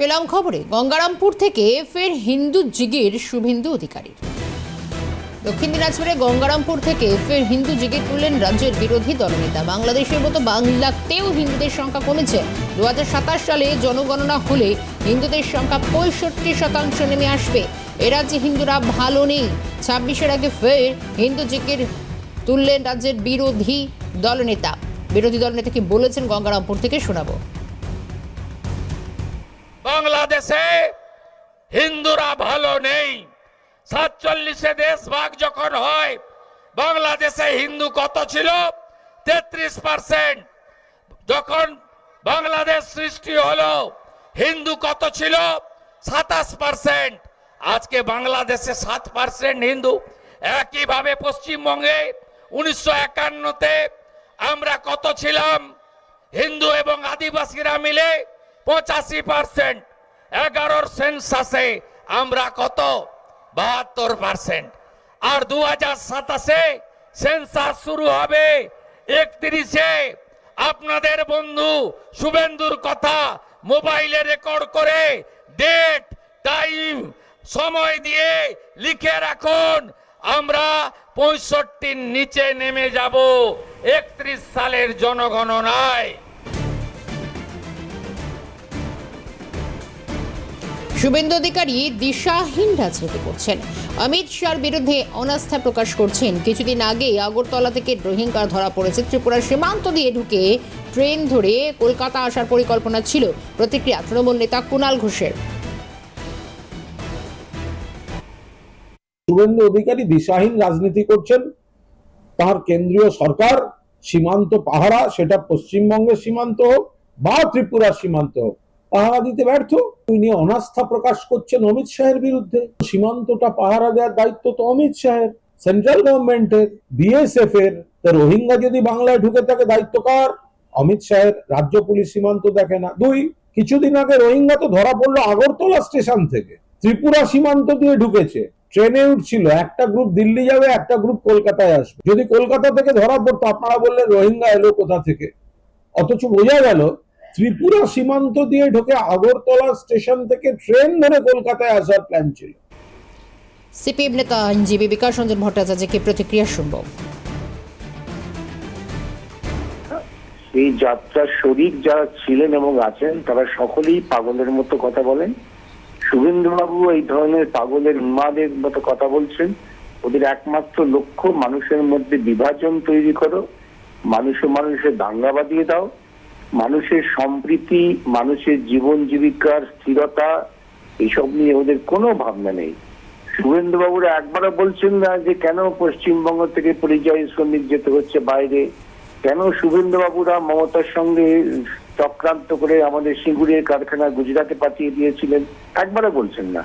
পেলাম খবরে, গঙ্গারামপুর থেকে ফের হিন্দু জিগির শুভেন্দু অধিকারী দক্ষিণ দিনাজপুরে গঙ্গারামপুর থেকে ফের হিন্দু জিগির তুললেন রাজ্যের বিরোধী দলনেতা। বাংলাদেশের মতো বাংলাতেও হিন্দুদের সংখ্যা কমেছে। দু সালে জনগণনা হলে হিন্দুদের সংখ্যা পঁয়ষট্টি শতাংশ নেমে আসবে। এ রাজ্যে হিন্দুরা ভালো নেই। ছাব্বিশের আগে ফের হিন্দু জিগির তুললেন রাজ্যের বিরোধী দলনেতা। বিরোধী দলনেতা কি বলেছেন গঙ্গারামপুর থেকে শোনাবো। বাংলাদেশে হিন্দুরা ভালো নেই। সাতচল্লিশে দেশ ভাগ যখন হয়, বাংলাদেশে হিন্দু কত ছিল? তেত্রিশ পার্সেন্ট। যখন বাংলাদেশ সৃষ্টি হলো, হিন্দু কত ছিল? সাতাশ পার্সেন্ট। আজকে বাংলাদেশে সাত পার্সেন্ট হিন্দু। একইভাবে পশ্চিমবঙ্গে উনিশশো একান্নতে আমরা কত ছিলাম? হিন্দু এবং আদিবাসীরা মিলে পঁচাশি পার্সেন্ট এগারোর সেন্সাসে আমরা কত? বাহাত্তর পার্সেন্ট আর দু হাজার সাতাশে সেন্সাস শুরু হবে একত্রিশে। আপনাদের বন্ধু শুভেন্দুর কথা মোবাইলে রেকর্ড করে ডেট, টাইম, সময় দিয়ে লিখে রাখুন। আমরা পঁয়ষট্টির নিচে নেমে যাব। একত্রিশ সালের জনগণনায়। শুভেন্দু অধিকারী দিশাহীন রাজনীতি করছেন। অমিত শাহর বিরুদ্ধে অনাস্থা প্রকাশ করছেন। কিছুদিন আগে আগরতলা থেকে রোহিঙ্গা ধরা পড়েছে ত্রিপুরার সীমান্ত দিয়ে ঢুকে ট্রেন ধরে কলকাতা আসার পরিকল্পনা ছিল। প্রতিক্রিয়া তৃণমূল নেতা কুণাল ঘোষের। শুভেন্দু অধিকারী দিশাহীন রাজনীতি করছেন। তার কেন্দ্রীয় সরকার সীমান্ত পাহারা, সেটা পশ্চিমবঙ্গের সীমান্ত হোক বা ত্রিপুরার সীমান্ত হোক। পাহারা দিতে ব্যর্থ? তুই নিয়ে অনাস্থা প্রকাশ করছেন অমিত শাহের বিরুদ্ধে। সীমান্তটা পাহারা দেওয়ার দায়িত্ব তো অমিত শাহের। সেন্ট্রাল গভর্নমেন্টের বিএসএফ এর রোহিঙ্গা যদি বাংলায় ঢুকে থাকে, দায়িত্ব কার? অমিত শাহের রাজ্য পুলিশ সীমান্ত দেখে না। দুই, কিছুদিন আগে রোহিঙ্গা তো ধরা পড়ল আগরতলা স্টেশন থেকে। ত্রিপুরা সীমান্ত দিয়ে ঢুকেছে। ট্রেনে উঠছিল, একটা গ্রুপ দিল্লি যাবে, একটা গ্রুপ কলকাতায় আসবে। যদি কলকাতা থেকে ধরা পড়তো, আপনারা বললেন রোহিঙ্গা এলো কোথা থেকে? অথচ বোঝা গেল ত্রিপুরা সীমান্ত দিয়ে ঢুকে আগরতলা স্টেশন থেকে ট্রেন ধরে কলকাতায় আসার প্ল্যান ছিল। সিপিএম নেতা আইনজীবী বিকাশ রঞ্জন ভট্টাচার্যকে প্রতিক্রিয়া শুনব। এই যাত্রার শরিক যারা ছিলেন এবং আছেন তারা সকলেই পাগলের মতো কথা বলেন। শুভেন্দুবাবু এই ধরনের পাগলের উন্মাদের মতো কথা বলছেন। ওদের একমাত্র লক্ষ্য মানুষের মধ্যে বিভাজন তৈরি করো মানুষে মানুষের দাঙ্গা বাঁধিয়ে দাও। মানুষের সম্প্রীতি, মানুষের জীবন জীবিকার স্থিরতা এইসব নিয়ে ওদের কোনো ভাবনা নেই। শুভেন্দু বাবুরা একবারও বলছেন না যে কেন পশ্চিমবঙ্গ থেকে পরিযায়ী শ্রমিক যেতে হচ্ছে বাইরে। কেন শুভেন্দু বাবুরা মমতার সঙ্গে চক্রান্ত করে আমাদের সিঙ্গুরের কারখানা গুজরাটে পাঠিয়ে দিয়েছিলেন? একবারও বলছেন না।